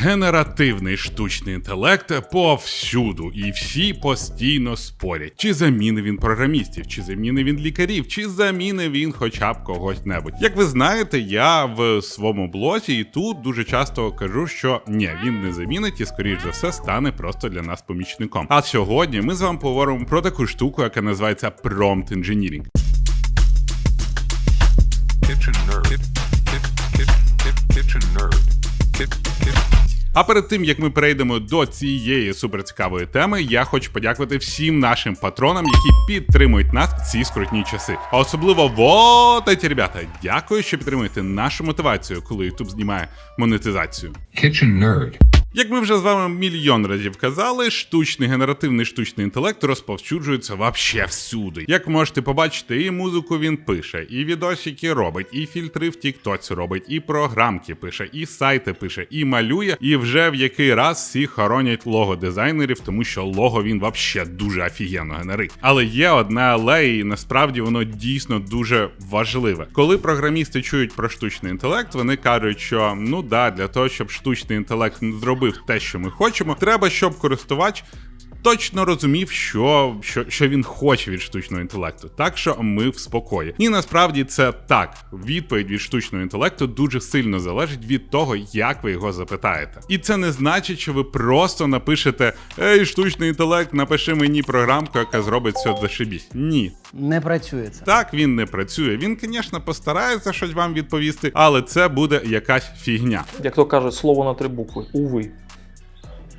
Генеративний штучний інтелект повсюду, і всі постійно спорять, чи замінив він програмістів, чи замінив він лікарів, чи замінив він хоча б когось небудь. Як ви знаєте, я в своєму блозі і тут дуже часто кажу, що ні, він не замінить і скоріш за все стане просто для нас помічником. А сьогодні ми з вами поговоримо про таку штуку, яка називається Prompt Engineering. А перед тим як ми перейдемо до цієї суперцікавої теми, я хочу подякувати всім нашим патронам, які підтримують нас в ці скрутні часи. А особливо вот эти ребята. Дякую, що підтримуєте нашу мотивацію, коли YouTube знімає монетизацію. Kitchen nerd. Як ми вже з вами мільйон разів казали, штучний генеративний штучний інтелект розповсюджується вообще всюди. Як можете побачити, і музику він пише, і відосики робить, і фільтри в Тіктоці робить, і програмки пише, і сайти пише, і малює. І вже в який раз всі хоронять лого дизайнерів, тому що лого він вообще дуже офігенно генерить. Але є одне але, і насправді воно дійсно дуже важливе. Коли програмісти чують про штучний інтелект, вони кажуть, що ну да, для того, щоб штучний інтелект зробив те, що ми хочемо, треба, щоб користувач. Точно розумів, що, що, що він хоче від штучного інтелекту, так що ми в спокої. І насправді це так. Відповідь від штучного інтелекту дуже сильно залежить від того, як ви його запитаєте. І це не значить, що ви просто напишете Ей, штучний інтелект, напиши мені програмку, яка зробить все зашибісь. Ні, Не працює це. так він не працює. Він, звісно, постарається щось вам відповісти, але це буде якась фігня. Як то кажуть, слово на три букви. Уви.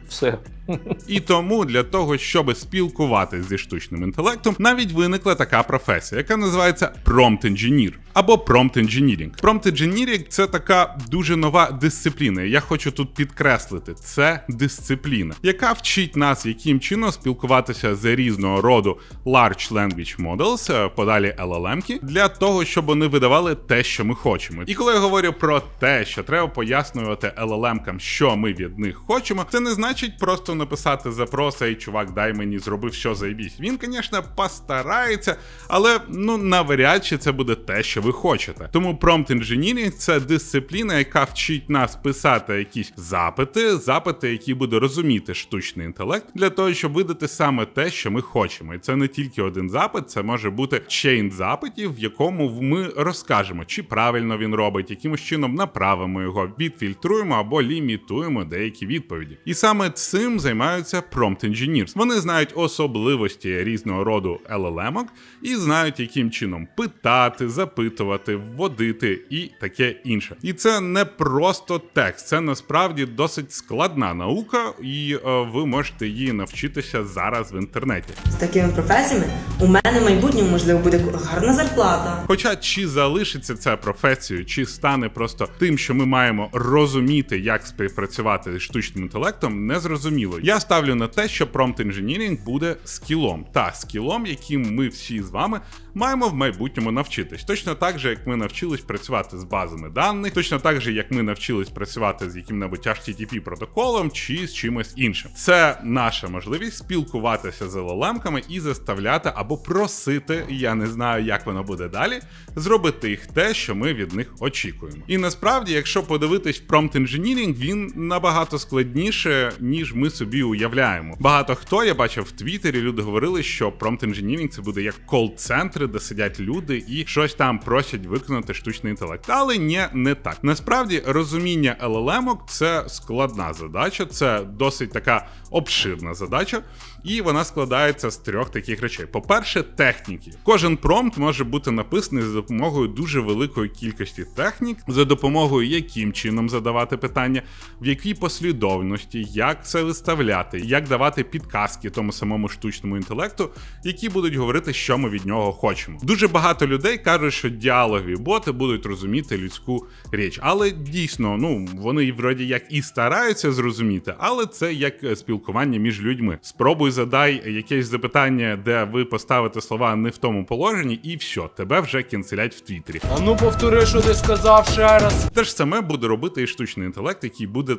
Все. І тому для того, щоб спілкуватися зі штучним інтелектом, навіть виникла така професія, яка називається Engineer або Prompt Engineering. Prompt Engineering – це така дуже нова дисципліна. Я хочу тут підкреслити, це дисципліна, яка вчить нас, яким чином спілкуватися з різного роду Large Language Models, е, подалі LLM-ки, для того, щоб вони видавали те, що ми хочемо. І коли я говорю про те, що треба пояснювати LLM-кам, що ми від них хочемо, це не значить просто написати запрос, ей, чувак, дай мені зробив що заєбісь. Він, звісно, постарається, але ну навряд чи це буде те, що ви хочете. Тому Prompt Engineering – це дисципліна, яка вчить нас писати якісь запити, запити, які буде розуміти штучний інтелект, для того, щоб видати саме те, що ми хочемо. І це не тільки один запит, це може бути чейн запитів, в якому ми розкажемо, чи правильно він робить, якимось чином направимо його, відфільтруємо або лімітуємо деякі відповіді. І саме цим займаються Prompt Engineers. Вони знають особливості різного роду LLM-ок і знають, яким чином питати, запитувати, вводити і таке інше. І це не просто текст, це насправді досить складна наука, і е, ви можете її навчитися зараз в інтернеті. З такими професіями у мене в майбутньому можливо буде гарна зарплата. Хоча чи залишиться ця професією, чи стане просто тим, що ми маємо розуміти, як співпрацювати з штучним інтелектом, не зрозуміло. Я ставлю на те, що Prompt Engineering буде скілом, та скілом, яким ми всі з вами маємо в майбутньому навчитись. Точно так же, як ми навчились працювати з базами даних, точно так же, як ми навчились працювати з яким-небудь HTTP протоколом чи з чимось іншим. Це наша можливість спілкуватися з LLM-ками і заставляти або просити, я не знаю, як воно буде далі, зробити їх те, що ми від них очікуємо. І насправді, якщо подивитись Prompt Engineering, він набагато складніше, ніж ми собі уявляємо. Багато хто я бачив в Твіттері, люди говорили, що Prompt Engineering це буде як кол-центри, де сидять люди і щось там просять виконати штучний інтелект. Але ні, не так. Насправді розуміння LLM – це складна задача, це досить така обширна задача, і вона складається з трьох таких речей. По-перше, техніки. Кожен промпт може бути написаний за допомогою дуже великої кількості технік, за допомогою яким чином задавати питання, в якій послідовності, як це виставляти, як давати підказки тому самому штучному інтелекту, які будуть говорити, що ми від нього хочемо. Дуже багато людей кажуть, що діалогові боти будуть розуміти людську річ, але дійсно, ну вони вроді як і стараються зрозуміти, але це як е, спілкування між людьми. Спробуй задай якесь запитання, де ви поставите слова не в тому положенні, і все, тебе вже кінцелять в Твіттері. А ну повтори, що ти сказав ще раз. Те ж саме буде робити і штучний інтелект, який буде.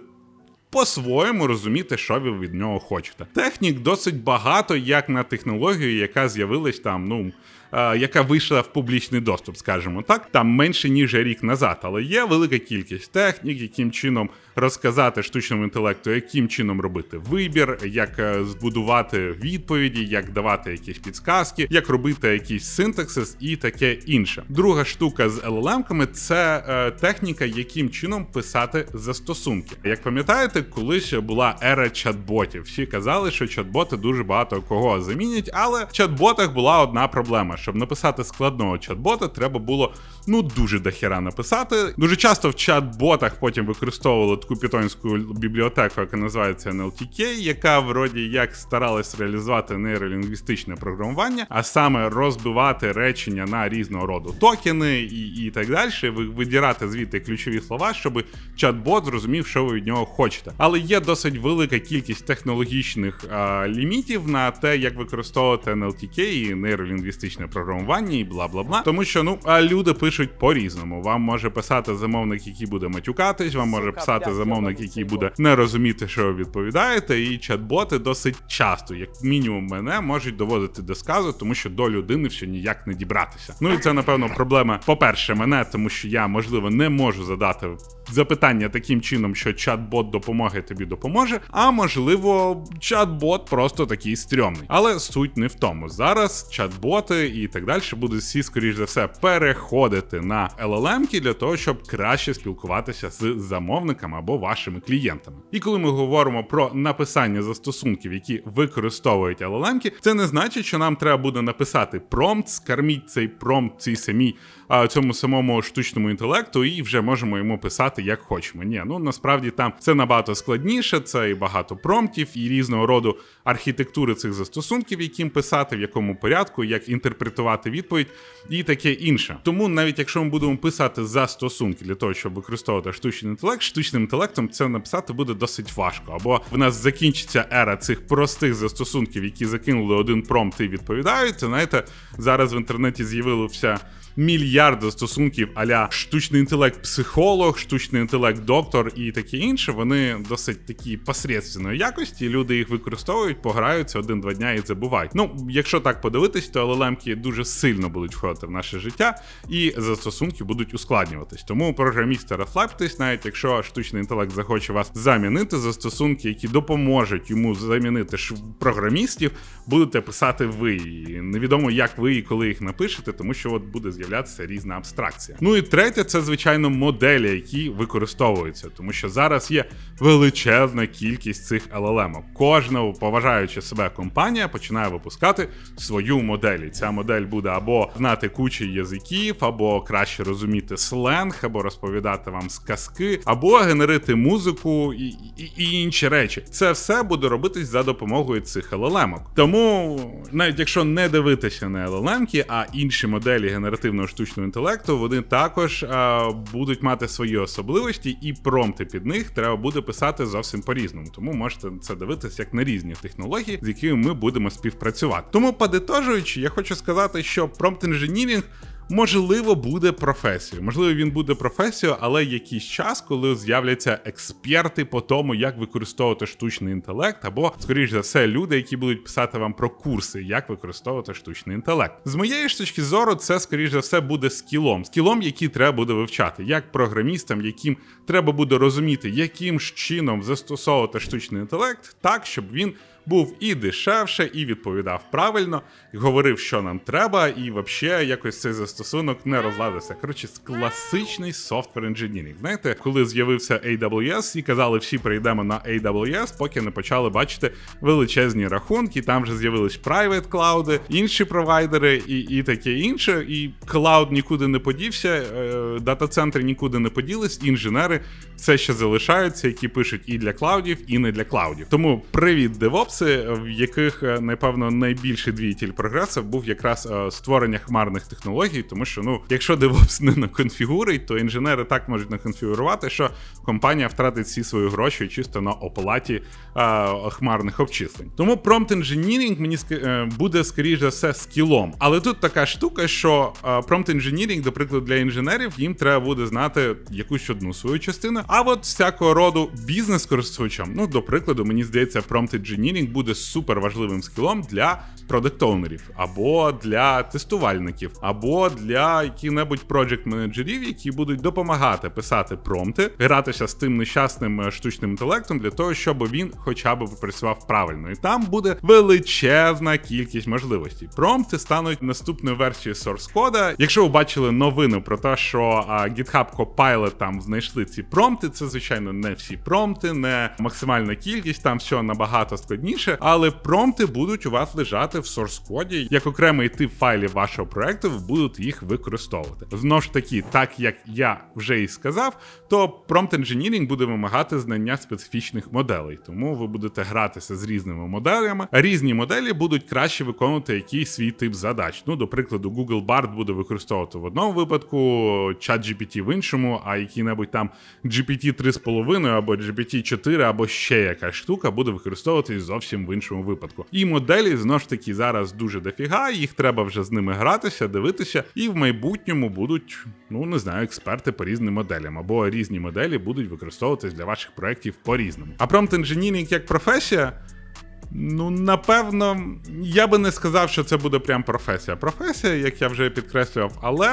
По-своєму розуміти, що ви від нього хочете. Технік досить багато, як на технологію, яка з'явилась там, ну яка вийшла в публічний доступ, скажімо так, там менше ніж рік назад, але є велика кількість технік, яким чином розказати штучному інтелекту, яким чином робити вибір, як е, збудувати відповіді, як давати якісь підсказки, як робити якийсь синтаксис і таке інше. Друга штука з LLM-ками – це е, техніка, яким чином писати застосунки. Як пам'ятаєте, колись була ера чат-ботів. Всі казали, що чат-боти дуже багато кого замінять, але в чат-ботах була одна проблема: щоб написати складного чат-бота, треба було ну дуже дохера написати. Дуже часто в чат-ботах потім використовували таку пітонську бібліотеку, яка називається NLTK, яка вроді як старалась реалізувати нейролінгвістичне програмування, а саме розбивати речення на різного роду токени і, і так далі, ви- видірати звідти ключові слова, щоб чат-бот зрозумів, що ви від нього хочете. Але є досить велика кількість технологічних а, лімітів на те, як використовувати NLTK і нейролінгвістичне програмування, і бла бла бла. Тому що ну а люди пишуть по-різному. Вам може писати замовник, який буде матюкатись, вам може писати замовник, який буде не розуміти, що ви відповідаєте, і чат-боти досить часто, як мінімум, мене можуть доводити до сказу, тому що до людини все ніяк не дібратися. Ну і це напевно проблема. По-перше, мене, тому що я можливо не можу задати запитання таким чином, що чат-бот допомоги тобі допоможе. А можливо, чат-бот просто такий стрьомний. Але суть не в тому. Зараз чат-боти і так далі будуть всі, скоріш за все, переходити на LLM-ки для того, щоб краще спілкуватися з замовниками або вашими клієнтами. І коли ми говоримо про написання застосунків, які використовують LLM-ки, це не значить, що нам треба буде написати промпт, скарміть цей промпт цій самій цьому самому штучному інтелекту, і вже можемо йому писати як хочемо. Ні, ну насправді там це набагато складніше, це і багато промптів, і різного роду архітектури цих застосунків, яким писати, в якому порядку, як інтерпретувати відповідь і таке інше. Тому навіть якщо ми будемо писати застосунки для того, щоб використовувати штучний інтелект, штучним інтелектом це написати буде досить важко. Або в нас закінчиться ера цих простих застосунків, які закинули один промпт і відповідають. Це знаєте, зараз в інтернеті з'явилося мільярд застосунків аля штучний інтелект психолог, штучний інтелект доктор і таке інше. Вони досить такі посередственної якості. Люди їх використовують, пограються один-два дня і забувають. Ну, якщо так подивитись, то LLM-ки дуже сильно будуть входити в наше життя, і застосунки будуть ускладнюватись. Тому програмісти розслабтесь, навіть якщо штучний інтелект захоче вас замінити, застосунки, які допоможуть йому замінити програмістів, будете писати ви. І невідомо, як ви і коли їх напишете, тому що от буде з'являтися різна абстракція. Ну і третє, це звичайно моделі, які використовуються, тому що зараз є величезна кількість цих LLM. Кожна поважаюча себе компанія починає випускати свою модель. Ця модель буде або знати кучу язиків, або краще розуміти сленг, або розповідати вам сказки, або генерити музику і, і, і інші речі. Це все буде робитись за допомогою цих LLM. Тому навіть якщо не дивитися на LLM, а інші моделі генеративного штучного інтелекту, вони також а, будуть мати свої особливості, і промпти під них треба буде писати зовсім по-різному. Тому можете це дивитися як на різні технології, з якими ми будемо співпрацювати. Тому, подитожуючи, я хочу сказати, що промпт інженірінг можливо, буде професією. Можливо, він буде професією, але якийсь час, коли з'являться експерти по тому, як використовувати штучний інтелект, або, скоріш за все, люди, які будуть писати вам про курси, як використовувати штучний інтелект. З моєї ж точки зору, це, скоріш за все, буде скілом. Скілом, який треба буде вивчати, як програмістам, яким треба буде розуміти, яким чином застосовувати штучний інтелект, так, щоб він був і дешевше, і відповідав правильно, говорив, що нам треба, і взагалі якось цей застосунок не розладився. Коротше, класичний софтвер інженірінг. Знаєте, коли з'явився AWS і казали, всі прийдемо на AWS, поки не почали бачити величезні рахунки. Там вже з'явились private клауди, інші провайдери і, і таке інше. І клауд нікуди не подівся, е, дата-центри нікуди не поділись, інженери все ще залишаються, які пишуть і для клаудів, і не для клаудів. Тому привіт, девопси, в яких е, напевно найбільший двигатель прогресу був якраз е, створення хмарних технологій, тому що ну, якщо DevOps не наконфігурить, то інженери так можуть наконфігурувати, що компанія втратить всі свої гроші чисто на оплаті е, хмарних обчислень. Тому промпт інженірінг мені буде скоріш за все скілом. Але тут така штука, що промпт інженірінг, до прикладу, для інженерів їм треба буде знати якусь одну свою частину. А от всякого роду бізнес-користувачам, ну до прикладу, мені здається, промпт інженірінг Engineering буде супер важливим скілом для продакт-оунерів, або для тестувальників, або для яких-небудь проджект-менеджерів, які будуть допомагати писати промпти, гратися з тим нещасним е, штучним інтелектом для того, щоб він хоча б працював правильно. І там буде величезна кількість можливостей. Промпти стануть наступною версією source кода. Якщо ви бачили новину про те, що GitHub Copilot там знайшли ці промпти, це звичайно не всі промпти, не максимальна кількість, там все набагато складніше, але промпти будуть у вас лежати в source коді як окремий тип файлів вашого проекту, ви будете їх використовувати. Знову ж таки, так як я вже і сказав, то prompt engineering буде вимагати знання специфічних моделей, тому ви будете гратися з різними моделями. Різні моделі будуть краще виконувати якийсь свій тип задач. Ну, до прикладу, Google Bard буде використовувати в одному випадку, ChatGPT в іншому, а який-небудь там GPT 3,5 або GPT 4, або ще якась штука буде використовуватись зовсім в іншому випадку. І моделі знову ж таки зараз дуже дофіга, їх треба вже з ними гратися, дивитися, і в майбутньому будуть, ну не знаю, експерти по різним моделям, або різні моделі будуть використовуватись для ваших проєктів по-різному. А prompt engineering як професія. Ну, напевно, я би не сказав, що це буде прям професія. Професія, як я вже підкреслював, але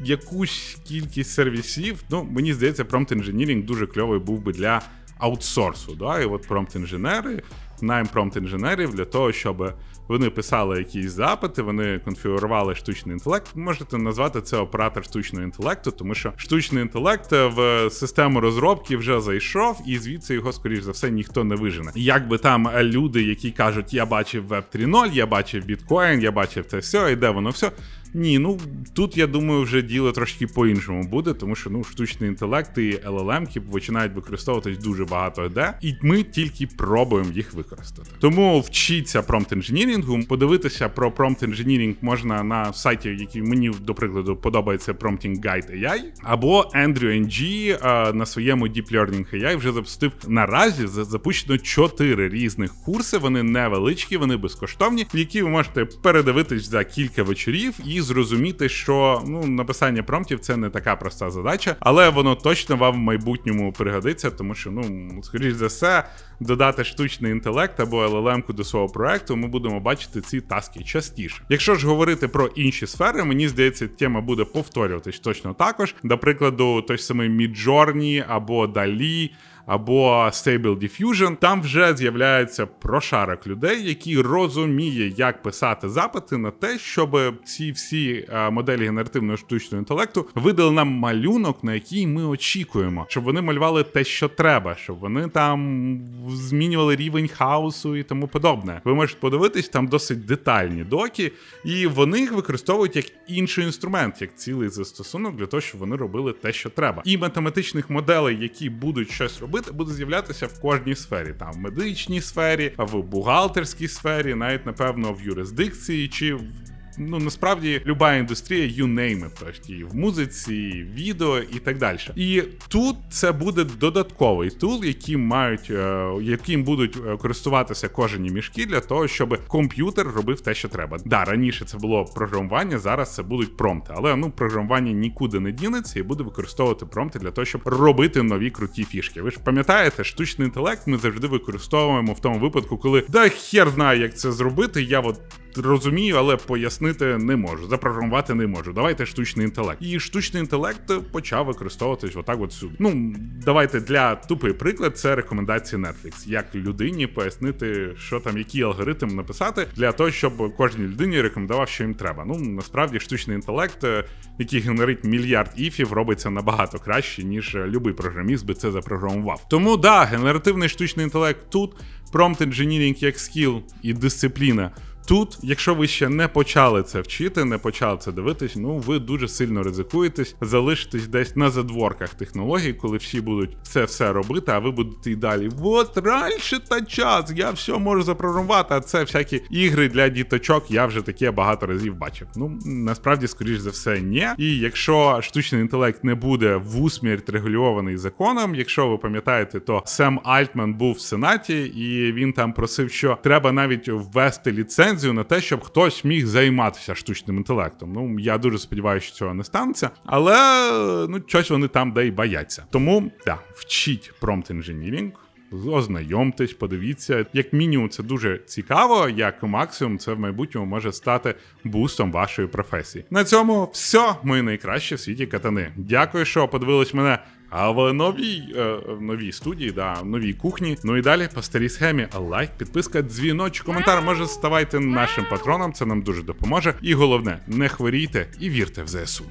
якусь кількість сервісів, ну, мені здається, prompt engineering дуже кльовий був би для аутсорсу. Да? І от prompt інженери найм prompt інженерів для того, щоб вони писали якісь запити, вони конфігурували штучний інтелект. Можете назвати це оператор штучного інтелекту, тому що штучний інтелект в систему розробки вже зайшов, і звідси його, скоріш за все, ніхто не вижене. Як би там люди, які кажуть, я бачив Web 3.0, я бачив біткоін, я бачив це все, і де воно все. Ні, ну тут я думаю, вже діло трошки по-іншому буде, тому що ну штучний інтелект і LLM починають використовуватись дуже багато де, і ми тільки пробуємо їх використати. Тому вчіться промпт інженірингу. Подивитися про промпт інженірінг можна на сайті, який мені до прикладу подобається Prompting Guide AI, або Andrew NG е, на своєму Deep Learning AI вже запустив наразі за- запущено чотири різних курси. Вони невеличкі, вони безкоштовні, які ви можете передивитись за кілька вечорів і зрозуміти, що ну написання промптів це не така проста задача, але воно точно вам в майбутньому пригодиться, тому що ну скоріш за все. Додати штучний інтелект або LLM до свого проекту, ми будемо бачити ці таски частіше. Якщо ж говорити про інші сфери, мені здається, тема буде повторюватись точно також. До той самий Midjourney або DALL-E, або Stable Diffusion, там вже з'являється прошарок людей, які розуміє, як писати запити на те, щоб ці всі е, моделі генеративного штучного інтелекту видали нам малюнок, на який ми очікуємо, щоб вони малювали те, що треба, щоб вони там змінювали рівень хаосу і тому подобне. Ви можете подивитись, там досить детальні доки, і вони їх використовують як інший інструмент, як цілий застосунок для того, щоб вони робили те, що треба. І математичних моделей, які будуть щось робити, буде з'являтися в кожній сфері. Там в медичній сфері, в бухгалтерській сфері, навіть напевно в юрисдикції чи в ну насправді люба індустрія, you name it, в музиці, відео і так далі. І тут це буде додатковий тул, яким мають, е, яким будуть е, користуватися кожені мішки для того, щоб комп'ютер робив те, що треба. Да, раніше це було програмування, зараз це будуть промпти, але ну програмування нікуди не дінеться і буде використовувати промпти для того, щоб робити нові круті фішки. Ви ж пам'ятаєте, штучний інтелект ми завжди використовуємо в тому випадку, коли да хер знає, як це зробити. Я от розумію, але пояснити не можу, запрограмувати не можу. Давайте штучний інтелект. І штучний інтелект почав використовуватись отак от всюди. Ну, давайте для тупий приклад, це рекомендації Netflix. Як людині пояснити, що там, який алгоритм написати для того, щоб кожній людині рекомендував, що їм треба. Ну, насправді, штучний інтелект, е, який генерить мільярд іфів, робиться набагато краще, ніж любий програміст би це запрограмував. Тому да, генеративний штучний інтелект тут, prompt engineering як скіл і дисципліна. Тут, якщо ви ще не почали це вчити, не почали це дивитись, ну ви дуже сильно ризикуєтесь, залишитесь десь на задворках технологій, коли всі будуть це все робити, а ви будете і далі. От раніше та час, я все можу запрограмувати, а це всякі ігри для діточок, я вже таке багато разів бачив. Ну насправді, скоріш за все, ні. І якщо штучний інтелект не буде в усмерть регульований законом, якщо ви пам'ятаєте, то Сем Альтман був в Сенаті, і він там просив, що треба навіть ввести ліцензію на те, щоб хтось міг займатися штучним інтелектом. Ну я дуже сподіваюся, що цього не станеться, але ну щось вони там де й бояться. Тому да, вчіть prompt engineering, ознайомтесь, подивіться. Як мінімум, це дуже цікаво, як максимум, це в майбутньому може стати бустом вашої професії. На цьому все, мої найкращі в світі катани. Дякую, що подивились мене. А в новій, е, в новій студії, да, в новій кухні. Ну і далі по старій схемі. Лайк, підписка, дзвіночок, коментар. Може ставайте нашим патроном, це нам дуже допоможе. І головне, не хворійте і вірте в ЗСУ.